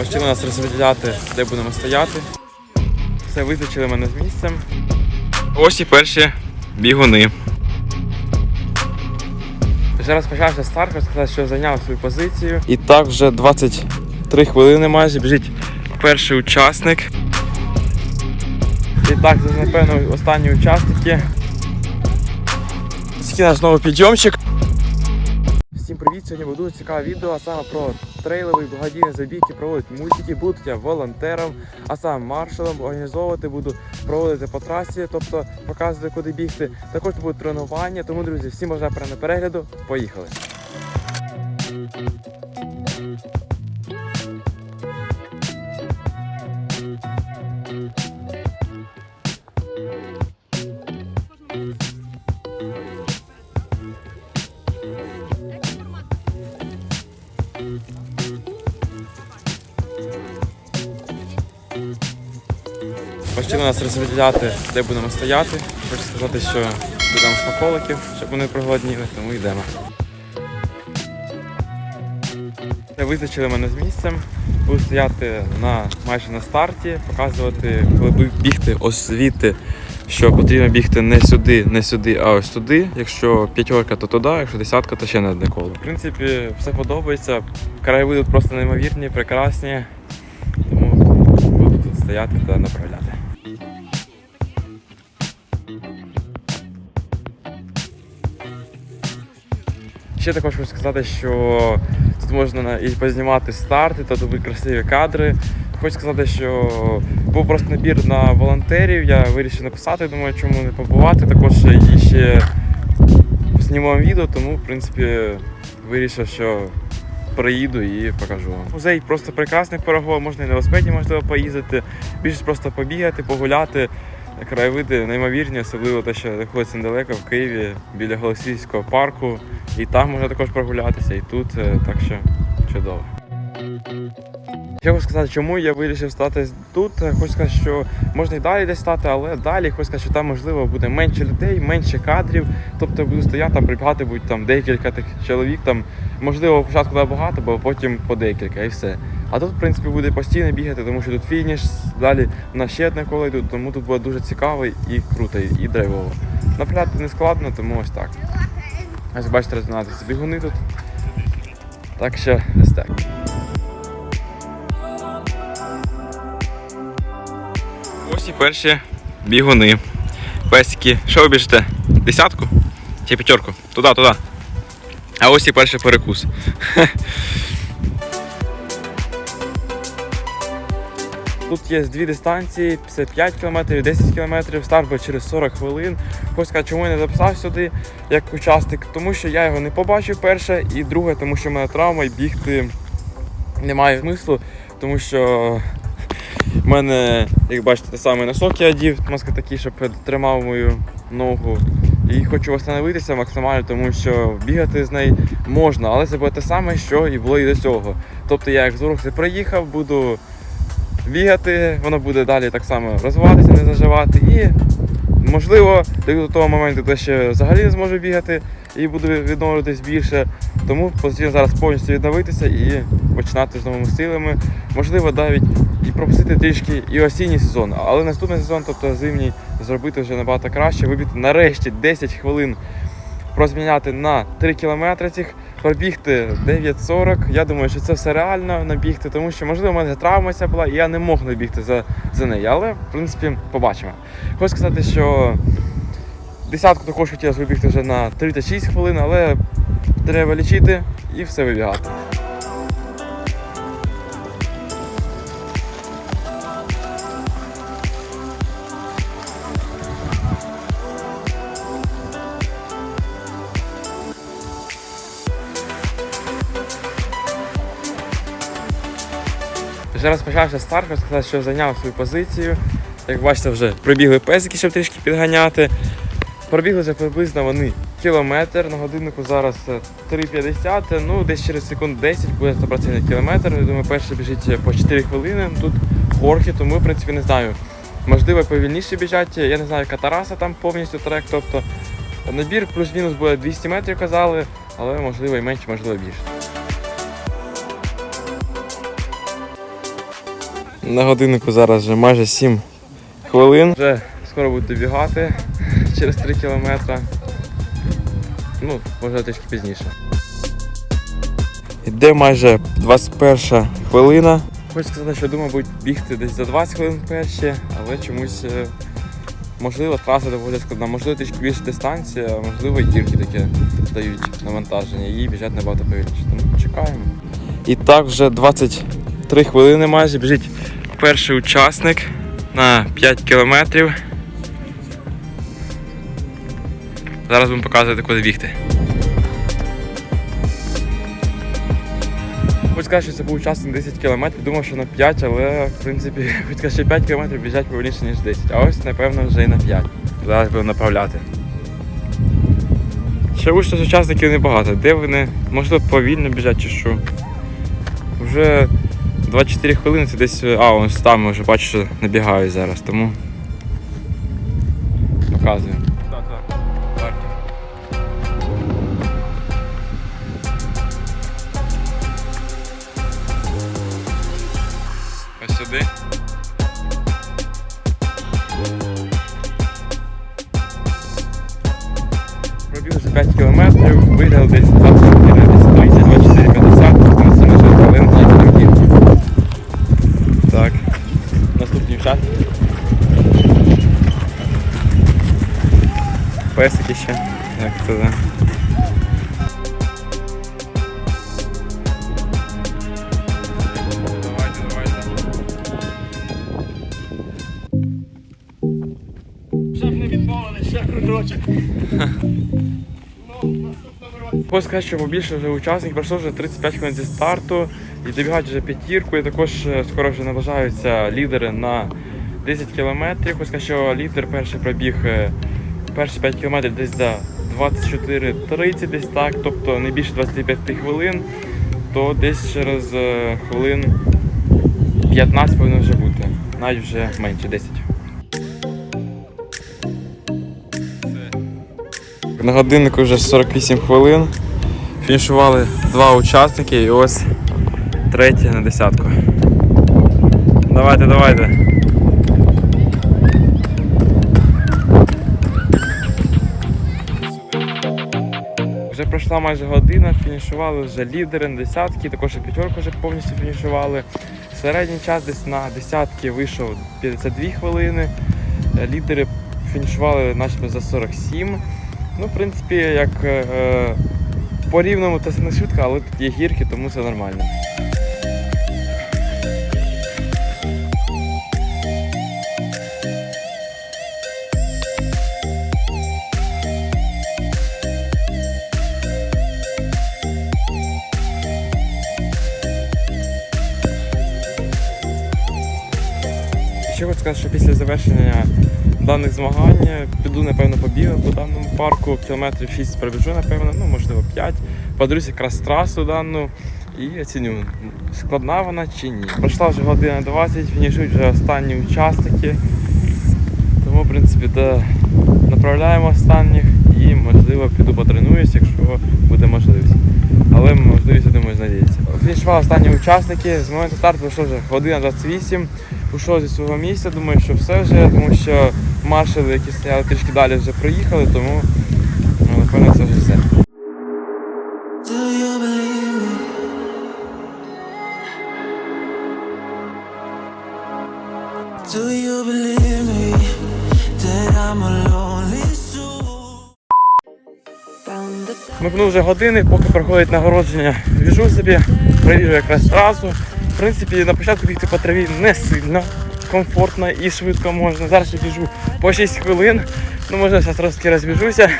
Почали нас розподіляти, де будемо стояти. Все, визначили мене з місцем. Ось і перші бігуни. Вже розпочався старт, сказати, що зайняв свою позицію. І так вже 23 хвилини майже біжить перший учасник. І так, це, напевно, останні учасники. Такий наш новий підйомчик. Всім привіт! Сьогодні буде дуже цікаве відео, саме про трейловий благодійний забіг, які проводять мультики. Буду я волонтером, а саме маршалом організовувати буду проводити по трасі, тобто показувати, куди бігти. Також будуть тренування. Тому, друзі, всім бажаю перегляду. Поїхали! Почали нас розподіляти, де будемо стояти. Хочу сказати, що будемо смаколиків, щоб вони проголодніли, тому йдемо. Визначили мене з місцем. Буду стояти на майже на старті, показувати, коли бігти ось звідти, що потрібно бігти не сюди, не сюди, а ось туди. Якщо п'ятерка, то туди, якщо десятка, то ще на одне коло. В принципі, все подобається. Краєвиди просто неймовірні, прекрасні. Тут стояти та направляти. Ще також хочу сказати, що тут можна і познімати старти, та будуть красиві кадри. Хочу сказати, що був просто набір на волонтерів. Я вирішив написати, думаю, чому не побувати. Також і ще знімав відео, тому в принципі вирішив, що приїду і покажу вам. Музей просто прекрасний перегон, можна і на велосипеді можливо поїздити, більше просто побігати, погуляти. Краєвиди неймовірні, особливо те, що знаходиться недалеко в Києві біля Голосійського парку. І там можна також прогулятися, і тут, е, так що чудово. Я хочу сказати, чому я вирішив стати тут. Хочу сказати, що можна і далі десь стати, але далі хочу сказати, що там можливо буде менше людей, менше кадрів. Тобто буду стояти, там прибігати будуть там декілька тих чоловік. Там можливо спочатку багато, бо потім по декілька і все. А тут, в принципі, буде постійно бігати, тому що тут фініш, далі на ще одне коло йдуть, тому тут буде дуже цікаво і круто, і драйвово. Напрягати не складно, тому ось так. Ось бачите, розминатися бігуни тут. Так що ось так. Перші бігуни. Песики. Що ви біжите? Десятку? Чи п'ятерку? Туди, туди. А ось і перший перекус. Тут є дві дистанції: 55 км, 10 км, старт буде через 40 хвилин. Сказати, чому я не записав сюди як учасник, тому що я його не побачив перше, і друге, тому що в мене травма і бігти немає смислу, тому що в мене, як бачите, те саме носок я одів, маска такий, щоб тримав мою ногу. І хочу встановитися максимально, тому що бігати з нею можна, але це буде те саме, що і було і до цього. Тобто я як з Урухти приїхав, буду бігати, воно буде далі так само розвиватися, не заживати. І можливо, до того моменту, де ще взагалі не зможу бігати і буду відновлюватись більше. Тому потрібно зараз повністю відновитися і починати з новими силами. Можливо, навіть і пропустити трішки і осінній сезон, але наступний сезон, тобто зимній, зробити вже набагато краще, вибити нарешті 10 хвилин розміняти на 3 кілометри цих, пробігти 9.40. Я думаю, що це все реально набігти, тому що, можливо, в мене травма ця була, і я не мог набігти за, за неї. Але, в принципі, побачимо. Хочу сказати, що десятку також хотілося вибігти вже на 36 хвилин, але треба лічити і все вибігати. Вже розпочався старт, сказати, що зайняв свою позицію. Як бачите, вже прибігли песики, щоб трішки підганяти. Пробігли вже приблизно вони кілометр. На годиннику зараз е, 3,50, ну десь через секунд 10 буде 100% кілометр. Я думаю, перший біжить по 4 хвилини. Тут горки, тому в принципі не знаю. Можливо, повільніше біжать. Я не знаю, яка тараса там повністю трек. Тобто набір плюс-мінус буде 200 метрів, казали, але можливо і менше, можливо більше. На годиннику зараз вже майже 7 хвилин. Вже скоро буду добігати через 3 кілометри. Ну, може трішки пізніше. Іде майже 21 хвилина. Хочу сказати, що думав будуть бігти десь за 20 хвилин перші, але чомусь е, можливо траса доволі складна, можливо трішки більша дистанція, можливо і гірки таке дають навантаження і біжать набагато повільніше. Тому чекаємо. І так вже 23 хвилини майже біжить перший учасник на 5 кілометрів. Зараз будемо показувати, куди бігти. Хочу сказати, що це був учасник 10 кілометрів, думав, що на 5, але в принципі, хоч сказати, що 5 кілометрів біжать повільніше, ніж 10. А ось, напевно, вже і на 5. Зараз будемо направляти. Ще з учасників небагато. Де вони? Можливо, повільно біжать чи що. Вже 24 хвилини це десь. А, ось там вже бачу, що набігаю зараз, тому показую. Наступний час. Песики ще, як це да. Хочу сказати, що побільше вже учасників пройшло вже 35 хвилин зі старту і добігають вже п'ятірку. І також е, скоро вже наближаються лідери на 10 кілометрів. Сказати, що лідер перший пробіг е, перші 5 кілометрів десь за 24-30 десь так, тобто не більше 25 хвилин, то десь через е, хвилин 15 повинно вже бути, навіть вже менше 10. На годиннику вже 48 хвилин. Фінішували два учасники і ось третє на десятку. Давайте, давайте. Вже пройшла майже година, фінішували вже лідери на десятки, також і п'ятерку вже повністю фінішували. Середній час десь на десятки вийшов 52 хвилини. Е, Лідери фінішували начебто за 47. Ну, в принципі, як е, е, по рівному це не швидко, але тут є гірки, тому це нормально. Сказати, що після завершення даних змагань піду, напевно, побігаю по даному парку, кілометрів 6 пробіжу, напевно, ну можливо 5. Подивлюсь якраз трасу дану і оціню, складна вона чи ні. Пройшла вже година 20, фінішують вже останні учасники. Тому, в принципі, да, направляємо останніх і, можливо, піду потренуюсь, якщо буде можливість. Але можливість, я думаю, знайдеться. Фінішували останні учасники. З моменту старту пройшло вже година 28. Ушов зі свого місця, думаю, що все вже, тому що маршали, які стояли трішки далі, вже приїхали, тому ну, напевно це вже все. Микнув вже години, поки проходить нагородження, біжу собі, проїжджу якраз трасу. Принципі, на початку бігти по траві не сильно комфортно і швидко можна. Зараз я біжу по 6 хвилин. Ну, може, зараз трошки розбіжуся.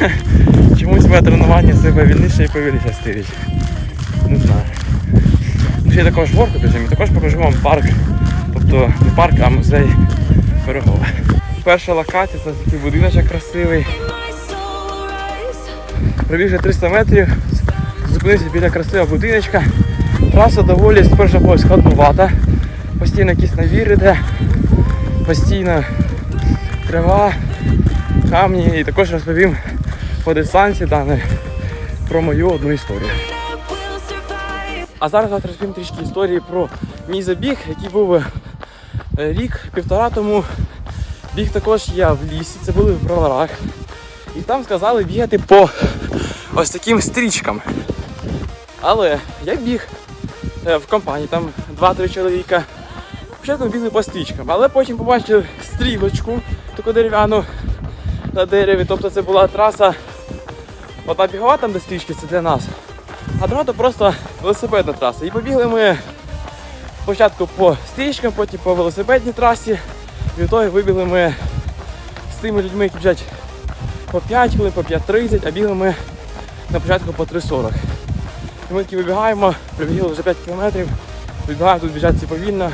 Чомусь моє тренування все повільніше і повільніше стилить. Не знаю. Ну, Ще також горку біжимо, і також покажу вам парк. Тобто не парк, а музей Пирогова. Перша локація це такий будиночок красивий. Пробіг вже 300 метрів, зупинився біля красивого будиночка. Траса доволі спершу була складнувата. Постійно якісь навіри йде, постійно трава, камні і також розповім по дистанції даної про мою одну історію. А зараз розповім трішки історії про мій забіг, який був е, рік-півтора тому, біг також я в лісі, це були в броварах. І там сказали бігати по ось таким стрічкам. Але я біг в компанії, там 2-3 чоловіка. Спочатку бігли по стрічкам, але потім побачили стрілочку, таку дерев'яну на дереві. Тобто це була траса. Одна бігова там де стрічки, це для нас. А друга то просто велосипедна траса. І побігли ми спочатку по стрічкам, потім по велосипедній трасі. І в вибігли ми з тими людьми, які біжать по 5 хвилин, по 5.30, а бігли ми на початку по 3.40. Ми вибігаємо, прибігли вже 5 кілометрів, вибігаємо, тут біжать всі повільно.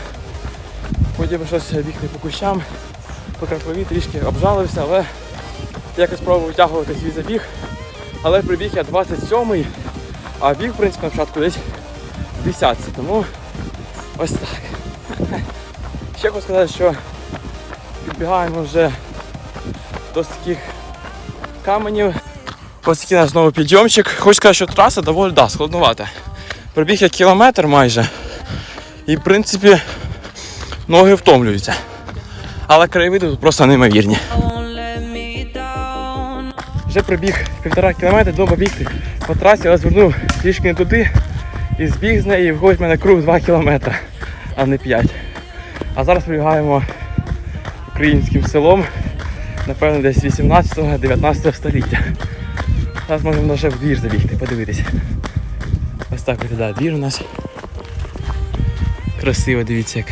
Потім щось бігти по кущам, по крапові трішки обжалився, але якось пробував витягувати свій забіг. Але прибіг я 27-й, а біг, в принципі, на початку десь в 10 тому ось так. Ще хочу сказати, що підбігаємо вже до таких каменів. Ось такий наш знову підйомчик. Хочу сказати, що траса доволі да, складновата. Пробіг я кілометр майже. І в принципі ноги втомлюються. Але краєвиди тут просто неймовірні. Вже пробіг півтора кілометра, дома бігти по трасі, але звернув трішки не туди і збіг з неї, і виходить в мене круг 2 кілометри, а не 5. А зараз пробігаємо українським селом, напевно, десь 18-19 століття. Зараз можемо вже в двір забігти, подивитися. Ось так виглядає двір у нас. Красиво, дивіться, як.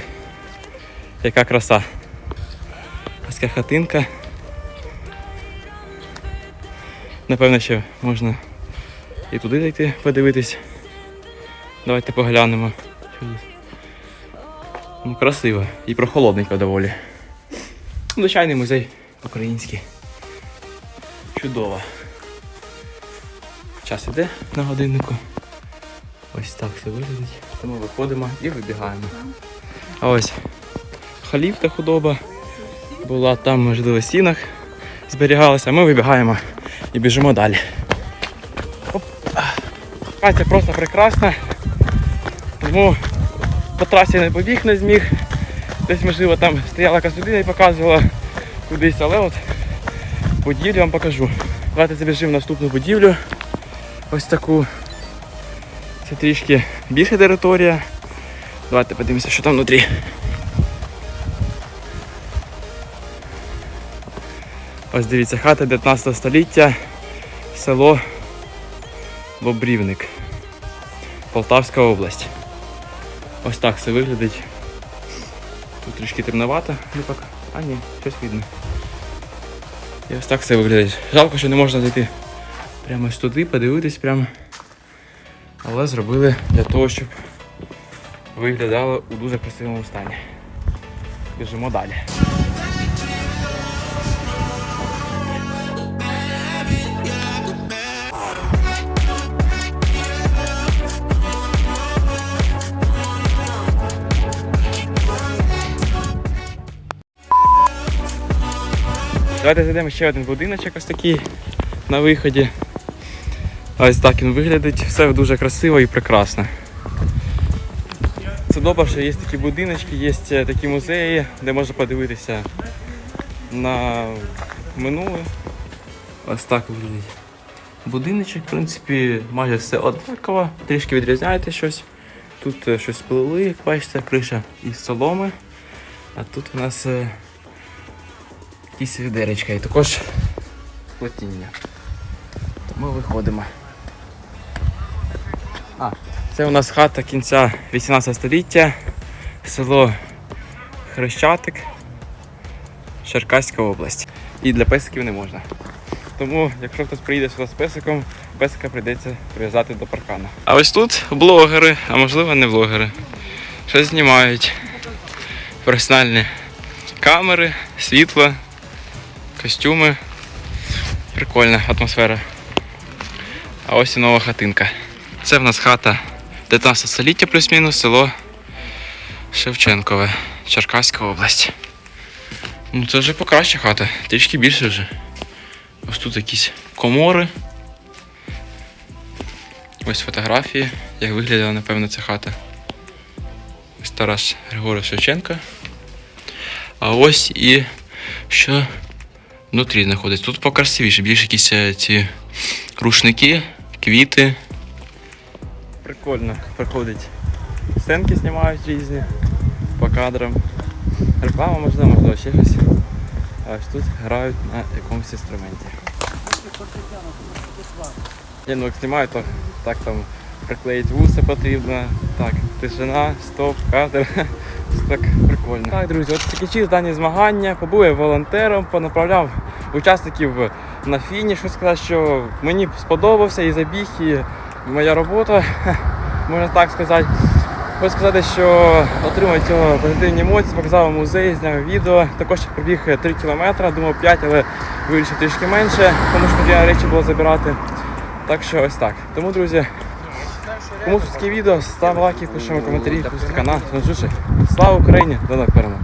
яка краса. Ось така хатинка. Напевно, ще можна і туди зайти подивитись. Давайте поглянемо. Ну, красиво і прохолодненько доволі. Звичайний музей український. Чудово. Час іде на годиннику. Ось так все виглядить. Тому виходимо і вибігаємо. А ось халів та худоба була там, можливо, в сінах зберігалася, а ми вибігаємо і біжимо далі. Оп. Катя просто прекрасна. Тому по трасі не побіг, не зміг. Десь, можливо, там стояла якась людина і показувала кудись, але от будівлю вам покажу. Давайте забіжимо в наступну будівлю. Ось таку. Це трішки більша територія. Давайте подивимося, що там внутрі. Ось дивіться, хата 19 століття, село Бобрівник, Полтавська область. Ось так все виглядить. Тут трішки темновато, не пока. А ні, щось видно. І ось так все виглядить. Жалко, що не можна зайти прямо ось туди, подивитись прямо. Але зробили для того, щоб виглядало у дуже красивому стані. Біжимо далі. Давайте зайдемо ще один будиночок ось такий на виході. Ось так він виглядить. Все дуже красиво і прекрасно. Це добре, що є такі будиночки, є такі музеї, де можна подивитися на минуле. Ось так виглядить. Будиночок, в принципі, майже все однаково, трішки відрізняєте щось. Тут е, щось плили, як бачите, криша із соломи. А тут у нас е, якісь відеречка і також плетіння. Тому виходимо. А, це у нас хата кінця 18 століття, село Хрещатик, Черкаська область. І для песиків не можна. Тому, якщо хтось приїде сюди з песиком, песика прийдеться прив'язати до паркану. А ось тут блогери, а можливо не блогери. Щось знімають. Професіональні камери, світло, костюми. Прикольна атмосфера. А ось і нова хатинка. Це в нас хата 19 століття плюс-мінус, село Шевченкове, Черкаська область. Ну це вже покраща хата, трішки більше вже. Ось тут якісь комори. Ось фотографії, як виглядала, напевно, ця хата. Ось Тарас Григорович Шевченко. А ось і що внутрі знаходиться. Тут покрасивіше, більше якісь е, ці рушники, квіти. Прикольно приходить. Сценки знімають різні по кадрам. Реклама можливо, можливо, ще щось. А ось тут грають на якомусь інструменті. Ні, ну як знімають, то так там приклеїть вуса потрібно. Так, тишина, стоп, кадр. Це так прикольно. Так, друзі, от закінчив дані змагання, побув я волонтером, понаправляв учасників на фініш. Сказати, що мені сподобався і забіг, і моя робота, можна так сказати. Хочу сказати, що отримав цього позитивні емоції, показав музей, зняв відео. Також пробіг 3 кілометри, думав 5, але вирішив трішки менше, тому що потрібно речі було забирати. Так що ось так. Тому, друзі, кому таке відео, став лайки, пишемо коментарі, пустите канал. Ну, слава Україні, до нових перемог.